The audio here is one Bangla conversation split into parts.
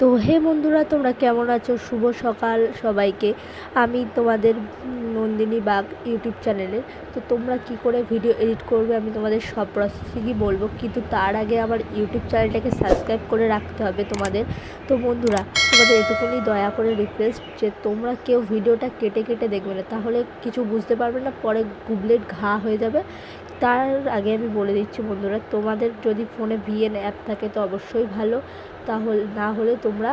তো হে বন্ধুরা, তোমরা কেমন আছো? শুভ সকাল সবাইকে। আমি তোমাদের নন্দিনী বাগ ইউটিউব চ্যানেলে। তো তোমরা কি করে ভিডিও এডিট করবে আমি তোমাদের সব প্রসেসিংই বলব। কিন্তু তার আগে আমার ইউটিউব চ্যানেলটাকে সাবস্ক্রাইব করে রাখতে হবে তোমাদের। তো বন্ধুরা, তোমাদের এটুকুনি দয়া করে রিকোয়েস্ট যে তোমরা কেউ ভিডিওটা কেটে কেটে দেখবে না। তাহলে কিছু বুঝতে পারবে না, পরে গুবলেট ঘা হয়ে যাবে। তার আগে আমি বলে দিচ্ছি বন্ধুরা, তোমাদের যদি ফোনে ভিএন অ্যাপ থাকে তো অবশ্যই ভালো। তাহলে, না হলে তোমরা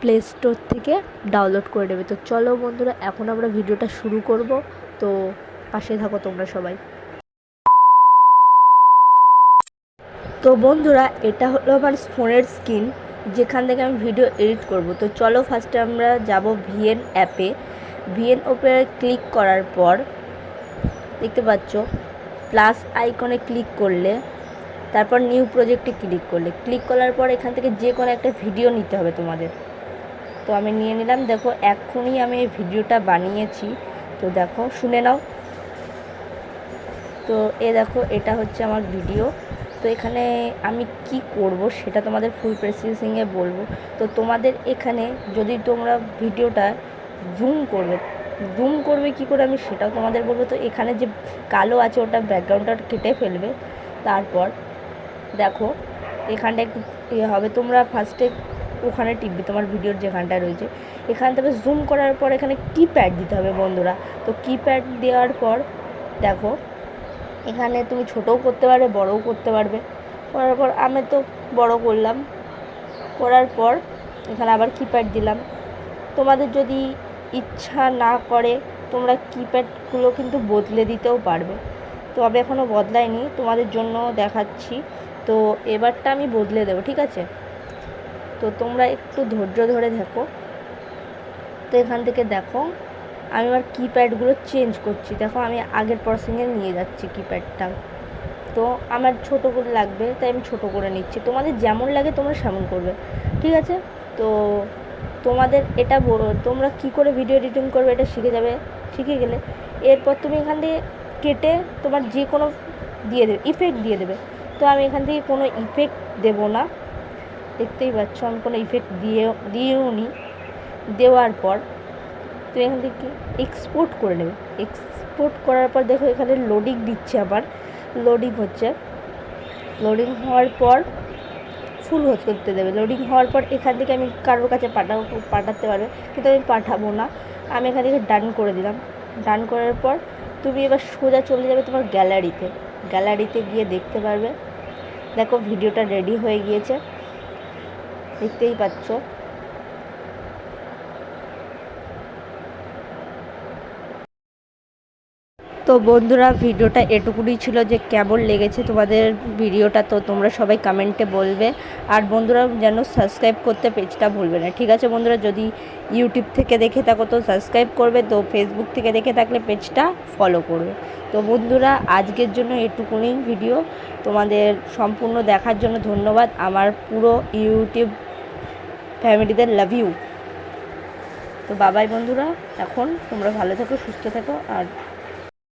প্লে স্টোর থেকে ডাউনলোড করে নেবে। তো চলো বন্ধুরা, এখন আমরা ভিডিওটা শুরু করব। তো পাশে থাকো তোমরা সবাই। তো বন্ধুরা, এটা হলো আমার ফোনের স্ক্রিন, যেখান থেকে আমি ভিডিও এডিট করব। তো চলো ফার্স্টে আমরা যাব ভিএন অ্যাপে ভিএন ওপে ক্লিক করার পর, দেখতে পাচ্ছ প্লাস আইকনে ক্লিক করলে তারপর নিউ প্রজেক্টে ক্লিক করলে। ক্লিক করার পর এখান থেকে যে কোনো একটা ভিডিও নিতে হবে তোমাদের। তো আমি নিয়ে নিলাম। দেখো, এক্ষুনি আমি এই ভিডিওটা বানিয়েছি। তো দেখো, শুনে নাও। তো এ দেখো, এটা হচ্ছে আমার ভিডিও তো এখানে আমি কি করব সেটা তোমাদের ফুল প্রসেসিংয়ে বলব। তো তোমাদের এখানে যদি তোমরা ভিডিওটা জুম করবে জুম করবে কি করে আমি সেটাও তোমাদের বলব। তো এখানে যে কালো আছে, ওটা ব্যাকগ্রাউন্ডটা কেটে ফেলবে। তারপর দেখো এখানটা একটু ইয়ে হবে। তোমরা ফার্স্টে ওখানে টিপবে, তোমার ভিডিওর যেখানটা রয়েছে। এখান থেকে জুম করার পর এখানে কিপ্যাড দিতে হবে বন্ধুরা। তো কিপ্যাড দেওয়ার পর দেখো, এখানে তুমি ছোটও করতে পারবে, বড়ও করতে পারবে। করার পর আমি তো বড় করলাম। করার পর এখানে আবার কিপ্যাড দিলাম। তোমাদের যদি ইচ্ছা না করে, তোমরা কিপ্যাডগুলো কিন্তু বদলে দিতেও পারবে। তো আমি এখনও বদলাইনি। তোমাদের জন্য দেখাচ্ছি। তো এবারটা আমি বদলে দেবো, ঠিক আছে? তো তোমরা একটু ধৈর্য ধরে দেখো। তো এখান থেকে দেখো, আমি আমার কিপ্যাডগুলো চেঞ্জ করছি। দেখো, আমি আগের প্রসেসিংয়ে নিয়ে যাচ্ছি কিপ্যাডটা তো আমার ছোট করে লাগবে, তাই আমি ছোট করে নিচ্ছি। তোমাদের যেমন লাগে তোমরা সেমন করবে, ঠিক আছে? তো তোমাদের এটা তোমরা কি করে ভিডিও এডিটিং করবে এটা শিখে যাবে, শিখে গেলে। এরপর তুমি এখান থেকে কেটে তোমার যে কোনো দিয়ে দেবে ইফেক্ট দিয়ে দেবে। তো আমি এখান থেকে কোনো ইফেক্ট দেবো না। দেখতেই পাচ্ছ, আমি কোনো ইফেক্ট দিয়ে দিয়েও নি। দেওয়ার পর তুমি এখান থেকে এক্সপোর্ট করে নেবে। এক্সপোর্ট করার পর দেখো এখানে লোডিং দিচ্ছে আবার। লোডিং হচ্ছে। লোডিং হওয়ার পর ফুল হোজ করতে দেবে। লোডিং হওয়ার পর এখান থেকে আমি কারোর কাছে পাঠাবো, পাঠাতে পারবে, কিন্তু আমি পাঠাবো না। আমি এখান থেকে ডান করে দিলাম। ডান করার পর তুমি এবার সোজা চলে যাবে তোমার গ্যালারিতে গ্যালারিতে গিয়ে দেখতে পারবে। দেখো ভিডিওটা রেডি হয়ে গিয়েছে। দেখতেই পাচ্ছ। তো বন্ধুরা, ভিডিওটা এটুকুনি ছিল যে কেমন লেগেছে তোমাদের ভিডিওটা, তো তোমরা সবাই কমেন্টে বলবে। আর বন্ধুরা, যেন সাবস্ক্রাইব করতে পেজটা ভুলবে না, ঠিক আছে বন্ধুরা? যদি ইউটিউব থেকে দেখে থাকো তো সাবস্ক্রাইব করবে, তো ফেসবুক থেকে দেখে থাকলে পেজটা ফলো করবে। তো বন্ধুরা, আজকের জন্য এটুকুনি ভিডিও। তোমাদের সম্পূর্ণ দেখার জন্য ধন্যবাদ। আমার পুরো ইউটিউব ফ্যামিলিদের লাভ ইউ তো বাবাই বন্ধুরা। এখন তোমরা ভালো থাকো, সুস্থ থেকো, আর